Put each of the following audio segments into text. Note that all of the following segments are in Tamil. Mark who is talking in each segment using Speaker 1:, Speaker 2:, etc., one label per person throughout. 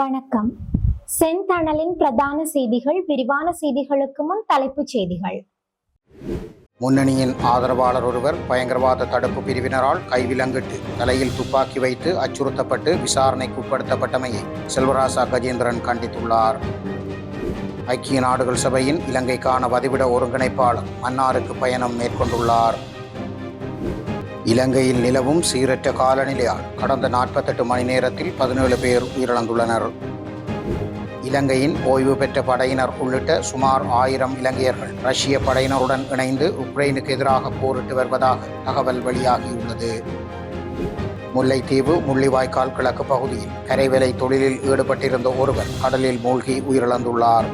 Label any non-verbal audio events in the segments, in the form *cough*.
Speaker 1: வணக்கம். செந்தணலின் பிரதான செய்திகள் விரிவான செய்திகளுக்கு முன் தலைப்புச் செய்திகள்.
Speaker 2: முன்னணியின் ஆதரவாளர் ஒருவர் பயங்கரவாத தடுப்பு பிரிவினரால் கைவிலங்கிட்டு தலையில் துப்பாக்கி வைத்து அச்சுறுத்தப்பட்டு விசாரணைக்கு உட்படுத்தப்பட்டமையை செல்வராசா கஜேந்திரன் கண்டித்துள்ளார். ஐக்கிய நாடுகள் சபையின் இலங்கைக்கான வதிவிட ஒருங்கிணைப்பாளர் மன்னாருக்கு பயணம் மேற்கொண்டுள்ளார். இலங்கையில் நிலவும் சீரற்ற காலநிலையால் கடந்த நாற்பத்தெட்டு மணி நேரத்தில் பதினேழு பேர் உயிரிழந்துள்ளனர். இலங்கையின் ஓய்வு பெற்ற படையினர் உள்ளிட்ட சுமார் ஆயிரம் இலங்கையர்கள் ரஷ்ய படையினருடன் இணைந்து உக்ரைனுக்கு எதிராக போரிட்டு வருவதாக தகவல் வெளியாகியுள்ளது. முல்லைத்தீவு முள்ளிவாய்க்கால் கிழக்கு பகுதியில் கரைவேலை தொழிலில் ஈடுபட்டிருந்த ஒருவர் கடலில் மூழ்கி உயிரிழந்துள்ளார்.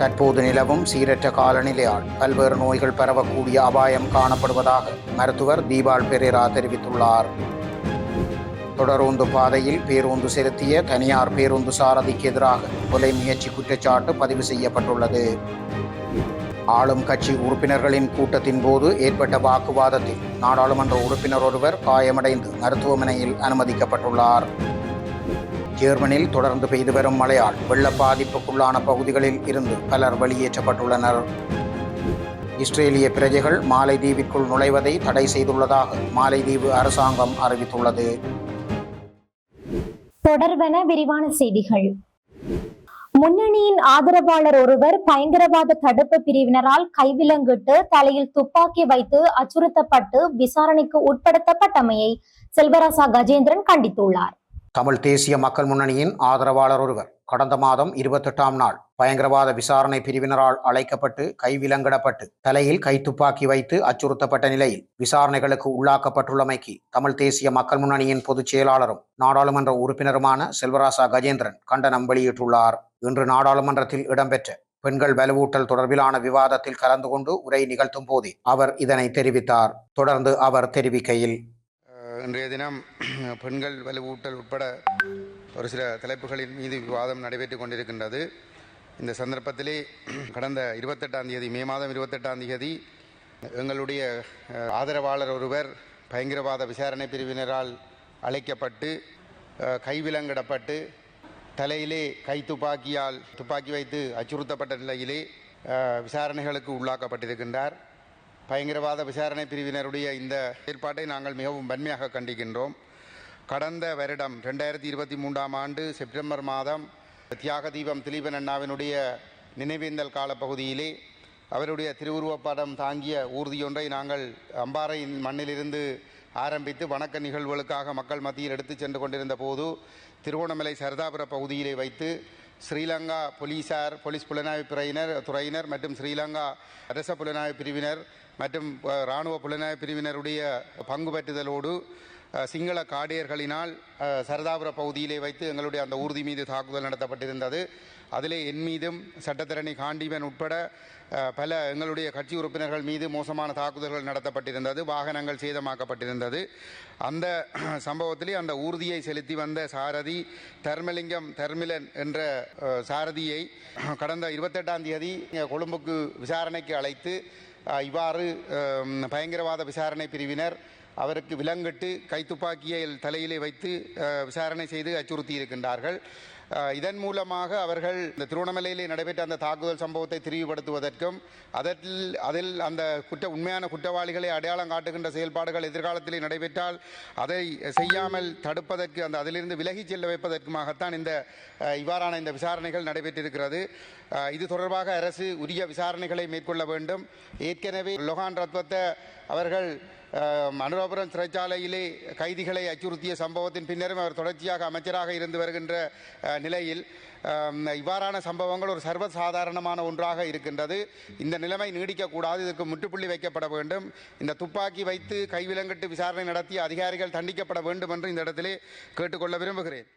Speaker 2: தற்போது நிலவும் சீரற்ற காலநிலையால் பல்வேறு நோய்கள் பரவக்கூடிய அபாயம் காணப்படுவதாக மருத்துவர் தீபால் பெரேரா தெரிவித்துள்ளார். தொடரூந்து பாதையில் பேருந்து செலுத்திய தனியார் பேருந்து சாரதிக்கு எதிராக கொலை முயற்சி குற்றச்சாட்டு பதிவு செய்யப்பட்டுள்ளது. ஆளும் கட்சி உறுப்பினர்களின் கூட்டத்தின் போது ஏற்பட்ட வாக்குவாதத்தில் நாடாளுமன்ற உறுப்பினர் ஒருவர் காயமடைந்து மருத்துவமனையில் அனுமதிக்கப்பட்டுள்ளார். ஜெர்மனில் தொடர்ந்து பெய்து வரும் மழையால் வெள்ள பாதிப்புக்குள்ளான பகுதிகளில் இருந்து பலர் வெளியேற்றப்பட்டுள்ளனர். இஸ்ரேலிய பிரஜைகள் மாலைதீவிற்குள் நுழைவதை தடை செய்துள்ளதாக மாலைதீவு அரசாங்கம் அறிவித்துள்ளது.
Speaker 1: தொடர்வன விரிவான செய்திகள். முன்னணியின் ஆதரவாளர் ஒருவர் பயங்கரவாத தடுப்பு பிரிவினரால் கைவிலங்கிட்டு தலையில் துப்பாக்கி வைத்து அச்சுறுத்தப்பட்டு விசாரணைக்கு உட்படுத்தப்பட்டமையை செல்வராசா கஜேந்திரன் கண்டித்துள்ளார்.
Speaker 2: தமிழ் தேசிய மக்கள் முன்னணியின் ஆதரவாளர் ஒருவர். கடந்த மாதம் இருபத்தெட்டாம் நாள் பயங்கரவாத விசாரணை பிரிவினரால் அழைக்கப்பட்டு கைவிலங்கிடப்பட்டு தலையில் கைத்துப்பாக்கி வைத்து அச்சுறுத்தப்பட்ட நிலையில் விசாரணைகளுக்கு உள்ளாக்கப்பட்டுள்ளமைக்கு தமிழ் தேசிய மக்கள் முன்னணியின் பொதுச் செயலாளரும் நாடாளுமன்ற உறுப்பினருமான செல்வராசா கஜேந்திரன் கண்டனம் வெளியிட்டுள்ளார். இன்று நாடாளுமன்றத்தில் இடம்பெற்ற பெண்கள் வலுவூட்டல் தொடர்பிலான விவாதத்தில் கலந்து கொண்டு உரை நிகழ்த்தும் போதே அவர் இதனை தெரிவித்தார். தொடர்ந்து அவர் தெரிவிக்கையில்
Speaker 3: இன்றைய தினம் *clears throat* பெண்கள் வலுவூட்டல் உட்பட ஒரு சில தலைப்புகளின் மீது விவாதம் நடைபெற்றுக் கொண்டிருக்கின்றது. இந்த சந்தர்ப்பத்திலே *clears throat* கடந்த இருபத்தெட்டாம் தேதி மே மாதம் இருபத்தெட்டாம் தேதி எங்களுடைய ஆதரவாளர் ஒருவர் பயங்கரவாத விசாரணை பிரிவினரால் அழைக்கப்பட்டு கைவிலங்கிடப்பட்டு தலையிலே கை துப்பாக்கியால் துப்பாக்கி வைத்து அச்சுறுத்தப்பட்ட நிலையிலே விசாரணைகளுக்கு உள்ளாக்கப்பட்டிருக்கின்றார். பயங்கரவாத விசாரணை பிரிவினருடைய இந்த ஏற்பாட்டை நாங்கள் மிகவும் வன்மையாக கண்டிக்கின்றோம். கடந்த வருடம் ரெண்டாயிரத்தி இருபத்தி மூன்றாம் ஆண்டு செப்டம்பர் மாதம் தியாக தீபம் திலீபன் அண்ணாவினுடைய நினைவேந்தல் காலப்பகுதியிலே அவருடைய திருவுருவப்படம் தாங்கிய ஊர்தியொன்றை நாங்கள் அம்பாறையின் மண்ணிலிருந்து ஆரம்பித்து வணக்க நிகழ்வுகளுக்காக மக்கள் மத்தியில் எடுத்துச் சென்று கொண்டிருந்த போது திருவோணமலை சரதாபுர பகுதியிலே வைத்து ஸ்ரீலங்கா போலீசார் போலீஸ் புலனாய்வு துறையினர் துறையினர் மற்றும் ஸ்ரீலங்கா அரச புலனாய்வு பிரிவினர் மற்றும் இராணுவ புலனாய்வு பிரிவினருடைய பங்கு பெற்றுதலோடு சிங்கள காடியர்களினால் சரதாபுர பகுதியிலே வைத்து எங்களுடைய அந்த ஊர்தி மீது தாக்குதல் நடத்தப்பட்டிருந்தது. அதிலே என் மீதும் சட்டத்தரணி காண்டிமன் உட்பட பல எங்களுடைய கட்சி உறுப்பினர்கள் மீது மோசமான தாக்குதல்கள் நடத்தப்பட்டிருந்தது வாகனங்கள் சேதமாக்கப்பட்டிருந்தது. அந்த சம்பவத்திலே அந்த ஊர்தியை செலுத்தி வந்த சாரதி தர்மலிங்கம் தர்மிலன் என்ற சாரதியை கடந்த இருபத்தெட்டாம் தேதி கொழும்புக்கு விசாரணைக்கு அழைத்து இவ்வாறு பயங்கரவாத விசாரணை பிரிவினர் அவருக்கு விலங்கிட்டு கைத்துப்பாக்கியை தலையிலே வைத்து விசாரணை செய்து அச்சுறுத்தி இருக்கின்றார்கள் இதன் மூலமாக அவர்கள் இந்த திருவண்ணாமலையிலே நடைபெற்ற அந்த தாக்குதல் சம்பவத்தை திரிவுபடுத்துவதற்கும் அதில் அதில் அந்த குற்ற உண்மையான குற்றவாளிகளை அடையாளம் காட்டுகின்ற செயல்பாடுகள் எதிர்காலத்திலே நடைபெற்றால் அதை செய்யாமல் தடுப்பதற்கு அந்த அதிலிருந்து விலகிச் செல்ல வைப்பதற்குமாகத்தான் இந்த இவ்வாறான இந்த விசாரணைகள் நடைபெற்றிருக்கிறது. இது தொடர்பாக அரசு உரிய விசாரணைகளை மேற்கொள்ள வேண்டும். ஏற்கனவே லொஹான் ரத்வத்த அவர்கள் அனுராபுரம் சிறைச்சாலையிலே கைதிகளை அச்சுறுத்திய சம்பவத்தின் பின்னரும் அவர் தொடர்ச்சியாக அமைச்சராக இருந்து வருகின்ற நிலையில் இவ்வாறான சம்பவங்கள் ஒரு சர்வசாதாரணமான ஒன்றாக இருக்கின்றது. இந்த நிலைமை நீடிக்கக்கூடாது இதற்கு முற்றுப்புள்ளி வைக்கப்பட வேண்டும். இந்த துப்பாக்கி வைத்து கைவிலங்கிட்டு விசாரணை நடத்திய அதிகாரிகள் தண்டிக்கப்பட வேண்டும் என்று இந்த இடத்திலே கேட்டுக்கொள்ள விரும்புகிறேன்.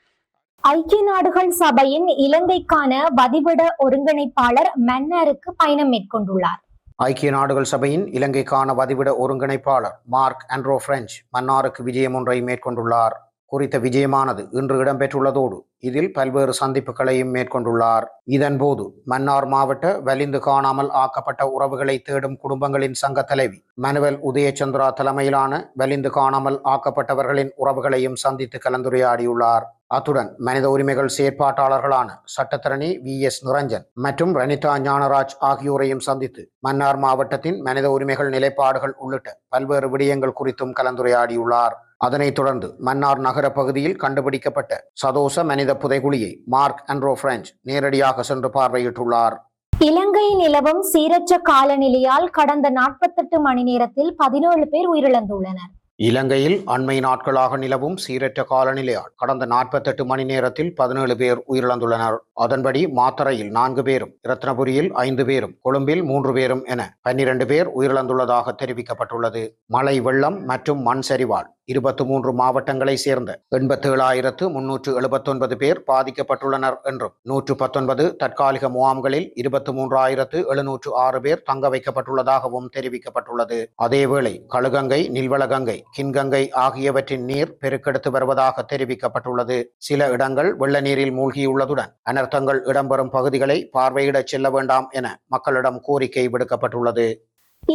Speaker 1: ஐக்கிய நாடுகள் சபையின் இலங்கைக்கான வதிவிட ஒருங்கிணைப்பாளர் மன்னாருக்கு பயணம் மேற்கொண்டுள்ளார்.
Speaker 2: ஐக்கிய நாடுகள் சபையின் இலங்கைக்கான வதிவிட ஒருங்கிணைப்பாளர் மார்க் ஆண்ட்ரோ பிரெஞ்ச் மன்னாருக்கு விஜயம் ஒன்றை மேற்கொண்டுள்ளார். குறித்த விஜயமானது இன்று இடம்பெற்றுள்ளதோடு இதில் பல்வேறு சந்திப்புகளையும் மேற்கொண்டுள்ளார். இதன்போது மன்னார் மாவட்ட வலிந்து காணாமல் ஆக்கப்பட்ட உறவுகளை தேடும் குடும்பங்களின் சங்க தலைவி மனுவல் உதயச்சந்திரா தலைமையிலான வலிந்து காணாமல் ஆக்கப்பட்டவர்களின் உறவுகளையும் சந்தித்து கலந்துரையாடியுள்ளார். அத்துடன் மனித உரிமைகள் செயற்பாட்டாளர்களான சட்டத்தரணி வி. எஸ். நிரஞ்சன் மற்றும் ரனிதா ஞானராஜ் ஆகியோரையும் சந்தித்து மன்னார் மாவட்டத்தின் மனித உரிமைகள் நிலைப்பாடுகள் உள்ளிட்ட பல்வேறு விடயங்கள் குறித்தும் கலந்துரையாடியுள்ளார். அதனைத் தொடர்ந்து மன்னார் நகர பகுதியில் கண்டுபிடிக்கப்பட்ட சதோச மனித புதைகுழியை மார்க் அண்ட்ரோ பிரெஞ்ச் நேரடியாக சென்று பார்வையிட்டுள்ளார்.
Speaker 1: இலங்கையில் நிலவும் சீரற்ற காலநிலையால் கடந்த நாற்பத்தெட்டு மணி நேரத்தில் பதினேழு பேர் உயிரிழந்துள்ளனர்.
Speaker 2: இலங்கையில் அண்மை நாட்களாக நிலவும் சீரற்ற காலநிலையால் கடந்த நாற்பத்தெட்டு மணி நேரத்தில் பதினேழு பேர் உயிரிழந்துள்ளனர். அதன்படி மாத்தறையில் நான்கு பேரும் இரத்னபுரியில் ஐந்து பேரும் கொழும்பில் மூன்று பேரும் என பன்னிரண்டு பேர் உயிரிழந்துள்ளதாக தெரிவிக்கப்பட்டுள்ளது. மழை வெள்ளம் மற்றும் மண் சரிவால் இருபத்தி மூன்று மாவட்டங்களை சேர்ந்த எண்பத்தேழாயிரத்து முன்னூற்று எழுபத்தொன்பது பேர் பாதிக்கப்பட்டுள்ளனர் என்றும் நூற்று பத்தொன்பது தற்காலிக முகாம்களில் இருபத்தி மூன்றாயிரத்து எழுநூற்று ஆறு பேர் தங்க வைக்கப்பட்டுள்ளதாகவும் தெரிவிக்கப்பட்டுள்ளது. அதேவேளை கழுகங்கை நில்வளகங்கை கின்கங்கை ஆகியவற்றின் நீர் பெருக்கெடுத்து வருவதாக தெரிவிக்கப்பட்டுள்ளது. சில இடங்கள் வெள்ள நீரில் மூழ்கியுள்ளதுடன் அனர்த்தங்கள் இடம்பெறும் பகுதிகளை பார்வையிடச் செல்ல வேண்டாம் என மக்களிடம் கோரிக்கை விடுக்கப்பட்டுள்ளது.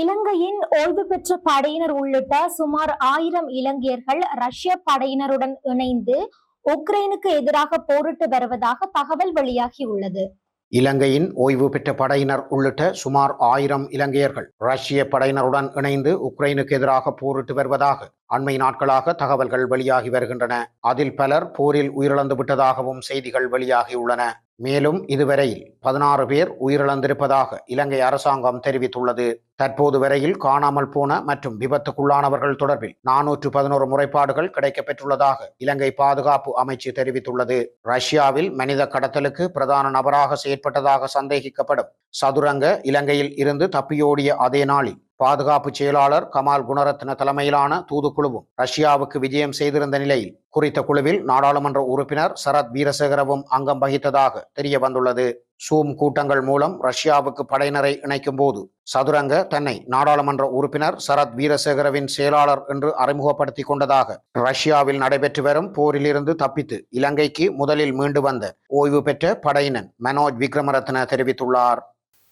Speaker 1: இலங்கையின் ஓய்வு பெற்ற படையினர் உள்ளிட்ட சுமார் ஆயிரம் இலங்கையர்கள் ரஷ்ய படையினருடன் இணைந்து உக்ரைனுக்கு எதிராக போரிட்டு வருவதாக தகவல் வெளியாகியுள்ளது.
Speaker 2: இலங்கையின் ஓய்வு பெற்ற படையினர் உள்ளிட்ட சுமார் ஆயிரம் இலங்கையர்கள் ரஷ்ய படையினருடன் இணைந்து உக்ரைனுக்கு எதிராக போரிட்டு வருவதாக அண்மை நாட்களாக தகவல்கள் வெளியாகி வருகின்றன. அதில் பலர் போரில் உயிரிழந்து விட்டதாகவும் செய்திகள் வெளியாகியுள்ளன. மேலும் இதுவரையில் பதினாறு பேர் உயிரிழந்திருப்பதாக இலங்கை அரசாங்கம் தெரிவித்துள்ளது. தற்போது வரையில் காணாமல் போன மற்றும் விபத்துக்குள்ளானவர்கள் தொடர்பில் நானூற்று பதினோரு முறைப்பாடுகள் கிடைக்கப்பெற்றுள்ளதாக இலங்கை பாதுகாப்பு அமைச்சு தெரிவித்துள்ளது. ரஷ்யாவில் மனித கடத்தலுக்கு பிரதான நபராக செயற்பட்டதாக சந்தேகிக்கப்படும் சதுரங்க இலங்கையில் இருந்து தப்பியோடிய அதே நாளில் பாதுகாப்பு செயலாளர் கமால் குணரத்ன தலைமையிலான தூதுக்குழுவும் ரஷ்யாவுக்கு விஜயம் செய்திருந்த நிலையில் குறித்த குழுவில் நாடாளுமன்ற உறுப்பினர் சரத் வீரசேகரவும் அங்கம் வகித்ததாக தெரிய வந்துள்ளது சூம் கூட்டங்கள் மூலம் ரஷ்யாவுக்கு படையினரை இணைக்கும் போது சதுரங்க தன்னை நாடாளுமன்ற உறுப்பினர் சரத் வீரசேகரவின் செயலாளர் என்று அறிமுகப்படுத்திக் கொண்டதாக ரஷ்யாவில் நடைபெற்று வரும் போரிலிருந்து தப்பித்து இலங்கைக்கு முதலில் மீண்டு வந்த ஓய்வு பெற்ற படையினன் மனோஜ் விக்ரமரத்ன தெரிவித்துள்ளார்.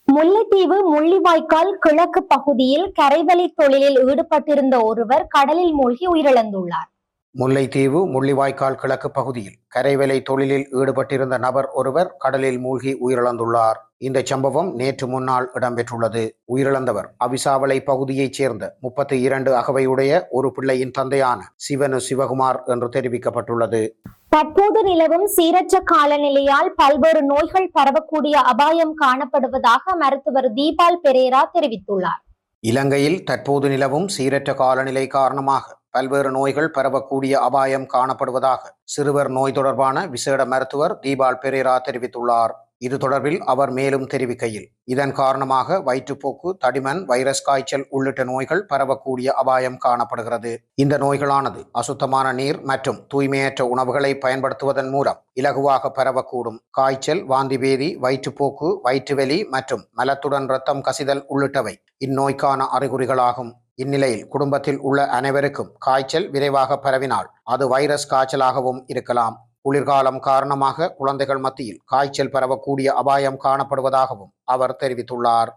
Speaker 1: முல்லைத்தீவு முள்ளிவாய்க்கால் கிழக்கு பகுதியில் கரைவலை தொழிலில் ஈடுபட்டிருந்த ஒருவர் கடலில் மூழ்கி உயிரிழந்துள்ளார்.
Speaker 2: முல்லைத்தீவு முள்ளிவாய்க்கால் கிழக்கு பகுதியில் கரைவேலை தொழிலில் ஈடுபட்டிருந்த நபர் ஒருவர் கடலில் மூழ்கி உயிரிழந்துள்ளார். இந்த சம்பவம் நேற்று முன்னால் இடம்பெற்றுள்ளது. உயிரிழந்தவர் அவிசாவளை பகுதியைச் சேர்ந்த முப்பத்தி இரண்டு அகவையுடைய ஒரு பிள்ளையின் தந்தையான சிவனு சிவகுமார் என்று தெரிவிக்கப்பட்டுள்ளது.
Speaker 1: தற்போது நிலவும் சீரற்ற காலநிலையால் பல்வேறு நோய்கள் பரவக்கூடிய அபாயம் காணப்படுவதாக மருத்துவர் தீபால் பெரேரா தெரிவித்துள்ளார்.
Speaker 2: இலங்கையில் தற்போது நிலவும் சீரற்ற காலநிலை காரணமாக பல்வேறு நோய்கள் பரவக்கூடிய அபாயம் காணப்படுவதாக சிறுவர் நோய் தொடர்பான விசேட மருத்துவர் தீபால் பெரேரா தெரிவித்துள்ளார். இது தொடர்பில் அவர் மேலும் தெரிவிக்கையில் இதன் காரணமாக வயிற்றுப்போக்கு தடிமன் வைரஸ் காய்ச்சல் உள்ளிட்ட நோய்கள் பரவக்கூடிய அபாயம் காணப்படுகிறது. இந்த நோய்களானது அசுத்தமான நீர் மற்றும் தூய்மையற்ற உணவுகளை பயன்படுத்துவதன் மூலம் இலகுவாக பரவக்கூடும். காய்ச்சல் வாந்திபேதி வயிற்றுப்போக்கு வயிற்றுவலி மற்றும் மலத்துடன் இரத்தம் கசிதல் உள்ளிட்டவை இந்நோய்க்கான அறிகுறிகளாகும். இந்நிலையில் குடும்பத்தில் உள்ள அனைவருக்கும் காய்ச்சல் விரைவாக பரவினால் அது வைரஸ் காய்ச்சலாகவும் இருக்கலாம். குளிர்காலம் காரணமாக குழந்தைகள் மத்தியில் காய்ச்சல் பரவக்கூடிய அபாயம் காணப்படுவதாகவும் அவர் தெரிவித்துள்ளார்.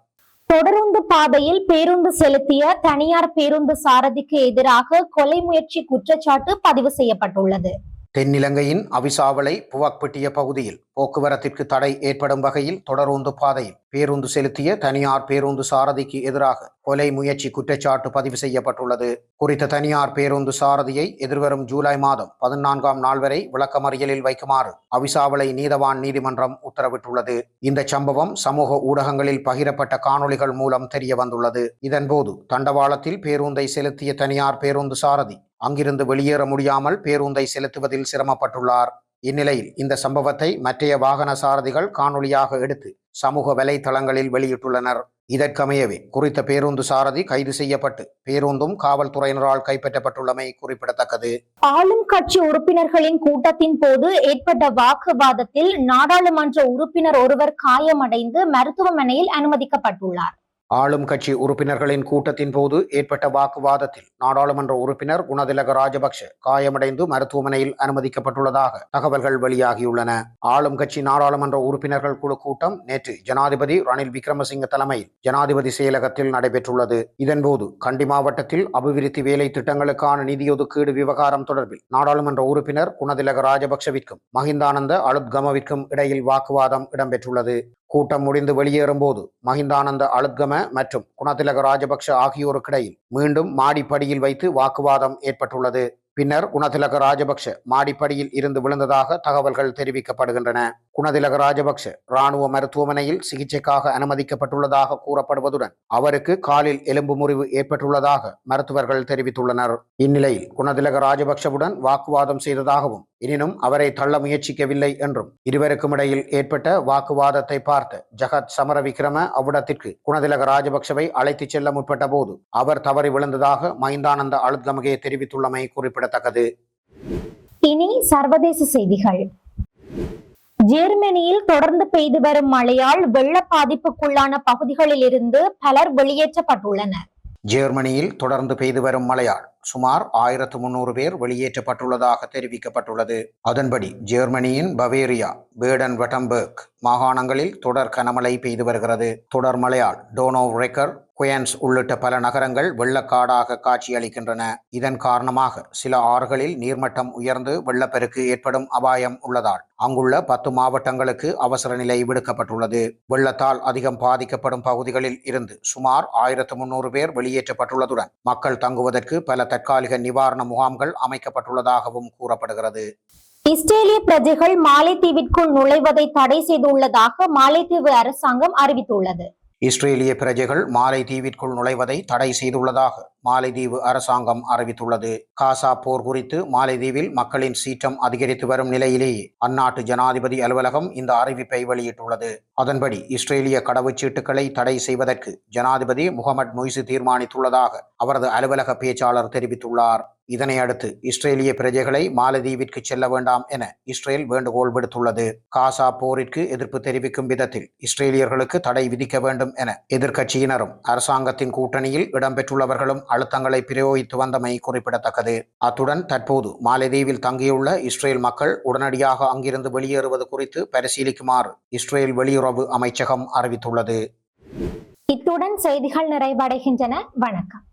Speaker 1: தொடருந்து பாதையில் பேருந்து செலுத்திய தனியார் பேருந்து சாரதிக்கு எதிராக கொலை முயற்சி குற்றச்சாட்டு பதிவு செய்யப்பட்டுள்ளது.
Speaker 2: தென்னிலங்கையின் அவிசாவளை புவக்பட்டிய பகுதியில் போக்குவரத்திற்கு தடை ஏற்படும் வகையில் தொடரூந்து பாதையில் பேருந்து செலுத்திய தனியார் பேருந்து சாரதிக்கு எதிராக கொலை முயற்சி குற்றச்சாட்டு பதிவு செய்யப்பட்டுள்ளது. குறித்த தனியார் பேருந்து சாரதியை எதிர்வரும் ஜூலை மாதம் பதினான்காம் நாள் வரை விளக்கமறியலில் வைக்குமாறு அவிசாவளை நீதவான் நீதிமன்றம் உத்தரவிட்டுள்ளது. இந்த சம்பவம் சமூக ஊடகங்களில் பகிரப்பட்ட காணொளிகள் மூலம் தெரிய வந்துள்ளது இதன்போது தண்டவாளத்தில் பேருந்தை செலுத்திய தனியார் பேருந்து சாரதி அங்கிருந்து வெளியேற முடியாமல் பேருந்தை செலுத்துவதில் சிரமப்பட்டுள்ளார். இந்நிலையில் இந்த சம்பவத்தை மற்றைய வாகன சாரதிகள் காணொளியாக எடுத்து சமூக வலைதளங்களில் வெளியிட்டுள்ளனர். இதற்கமையவே குறித்த பேருந்து சாரதி கைது செய்யப்பட்டு பேருந்தும் காவல்துறையினரால் கைப்பற்றப்பட்டுள்ளமை குறிப்பிடத்தக்கது.
Speaker 1: ஆளும் கட்சி உறுப்பினர்களின் கூட்டத்தின் போது ஏற்பட்ட வாக்குவாதத்தில் நாடாளுமன்ற உறுப்பினர் ஒருவர் காயமடைந்து மருத்துவமனையில் அனுமதிக்கப்பட்டுள்ளார்.
Speaker 2: ஆளும் கட்சி உறுப்பினர்களின் கூட்டத்தின் போது ஏற்பட்ட வாக்குவாதத்தில் நாடாளுமன்ற உறுப்பினர் குணதிலக ராஜபக்ஷ காயமடைந்து மருத்துவமனையில் அனுமதிக்கப்பட்டுள்ளதாக தகவல்கள் வெளியாகியுள்ளன. ஆளும் கட்சி நாடாளுமன்ற உறுப்பினர்கள் குழு கூட்டம் நேற்று ஜனாதிபதி ரணில் விக்ரமசிங்க தலைமையில் ஜனாதிபதி செயலகத்தில் நடைபெற்றுள்ளது. இதன்போது கண்டி மாவட்டத்தில் அபிவிருத்தி வேலை திட்டங்களுக்கான நிதியொதுக்கீடு விவகாரம் தொடர்பில் நாடாளுமன்ற உறுப்பினர் குணதிலக ராஜபக்ஷவிற்கும் மஹிந்தானந்த அலுத்கமவிற்கும் இடையில் வாக்குவாதம் இடம்பெற்றுள்ளது. கூட்டம் முடிந்து வெளியேறும்போது மஹிந்தானந்த அலுத்கம மற்றும் குணதிலக ராஜபக்ஷ ஆகியோருக்கிடையில் மீண்டும் மாடிப்படியில் வைத்து வாக்குவாதம் ஏற்பட்டுள்ளது. பின்னர் குணதிலக ராஜபக்ஷ மாடிப்படியில் இருந்து விழுந்ததாக தகவல்கள் தெரிவிக்கப்படுகின்றன. குணதிலக ராஜபக்ஷ இராணுவ மருத்துவமனையில் சிகிச்சைக்காக அனுமதிக்கப்பட்டுள்ளதாக கூறப்படுவதுடன் அவருக்கு காலில் எலும்பு முறிவு ஏற்பட்டுள்ளதாக மருத்துவர்கள் தெரிவித்துள்ளனர். இந்நிலையில் குணதிலக ராஜபக்ஷவுடன் வாக்குவாதம் செய்ததாகவும் எனினும் அவரை தள்ள முயற்சிக்கவில்லை என்றும். இருவருக்கும் இடையில் ஏற்பட்ட வாக்குவாதத்தை பார்த்த ஜகத் சமரவிக்ரம அவ்விடத்திற்கு குணதிலக ராஜபக்சவை அழைத்துச் செல்ல முற்பட்ட போது அவர் தவறி விழுந்ததாக மைந்தானந்த அழுத்கமகே தெரிவித்துள்ளமை குறிப்பிடத்தக்கது.
Speaker 1: இனி சர்வதேச செய்திகள். ஜெர்மனியில் தொடர்ந்து பெய்து வரும் மழையால் வெள்ள பாதிப்புக்குள்ளான பகுதிகளில் இருந்து பலர் வெளியேற்றப்பட்டுள்ளனர்.
Speaker 2: ஜெர்மனியில் தொடர்ந்து பெய்து வரும் மழையால் சுமார் ஆயிரத்து முன்னூறு பேர் வெளியேற்றப்பட்டுள்ளதாக தெரிவிக்கப்பட்டுள்ளது. அதன்படி ஜெர்மனியின் பவேரியா பேடன் வெட்டம்பர்க் மாகாணங்களில் தொடர் கனமழை பெய்து வருகிறது. தொடர் மழையால் டோனோவ் ரெக்கர் குயன்ஸ் உள்ளிட்ட பல நகரங்கள் வெள்ளக்காடாக காட்சியளிக்கின்றன. இதன் காரணமாக சில ஆறுகளில் நீர்மட்டம் உயர்ந்து வெள்ளப்பெருக்கு ஏற்படும் அபாயம் உள்ளதால் அங்குள்ள பத்து மாவட்டங்களுக்கு அவசர நிலை விடுக்கப்பட்டுள்ளது. வெள்ளத்தால் அதிகம் பாதிக்கப்படும் பகுதிகளில் இருந்து சுமார் ஆயிரத்து முன்னூறு பேர் வெளியேற்றப்பட்டுள்ளதுடன் மக்கள் தங்குவதற்கு பல தற்காலிக நிவாரண முகாம்கள் அமைக்கப்பட்டுள்ளதாகவும் கூறப்படுகிறது.
Speaker 1: இஸ்ரேலிய பிரஜைகள் மாலைத்தீவிற்குள் நுழைவதை தடை செய்துள்ளதாக மாலைத்தீவு அரசாங்கம் அறிவித்துள்ளது.
Speaker 2: இஸ்ரேலிய பிரஜைகள் மாலை தீவிற்குள் நுழைவதை தடை செய்துள்ளதாக மாலைதீவு அரசாங்கம் அறிவித்துள்ளது. காசா போர் குறித்து மாலைதீவில் மக்களின் சீற்றம் அதிகரித்து வரும் நிலையிலேயே அந்நாட்டு ஜனாதிபதி அலுவலகம் இந்த அறிவிப்பை வெளியிட்டுள்ளது. அதன்படி இஸ்ரேலிய கடவுச்சீட்டுகளை தடை செய்வதற்கு ஜனாதிபதி முகமது மொய்சு தீர்மானித்துள்ளதாக அவரது அலுவலக பேச்சாளர் தெரிவித்துள்ளார். இதனை அடுத்து இஸ்ரேலிய பிரஜைகளை மாலதீவிற்கு செல்ல வேண்டாம் என இஸ்ரேல் வேண்டுகோள் விடுத்துள்ளது. காசா போரிற்கு எதிர்ப்பு தெரிவிக்கும் விதத்தில் இஸ்ரேலியர்களுக்கு தடை விதிக்க வேண்டும் என எதிர்க்கட்சியினரும் அரசாங்கத்தின் கூட்டணியில் இடம்பெற்றுள்ளவர்களும் அழுத்தங்களை பிரயோகித்து வந்தமை குறிப்பிடத்தக்கது. அத்துடன் தற்போது மாலைதீவில் தங்கியுள்ள இஸ்ரேல் மக்கள் உடனடியாக அங்கிருந்து வெளியேறுவது குறித்து பரிசீலிக்குமாறு இஸ்ரேல் வெளியுறவு அமைச்சகம் அறிவித்துள்ளது.
Speaker 1: இத்துடன் செய்திகள் நிறைவடைகின்றன. வணக்கம்.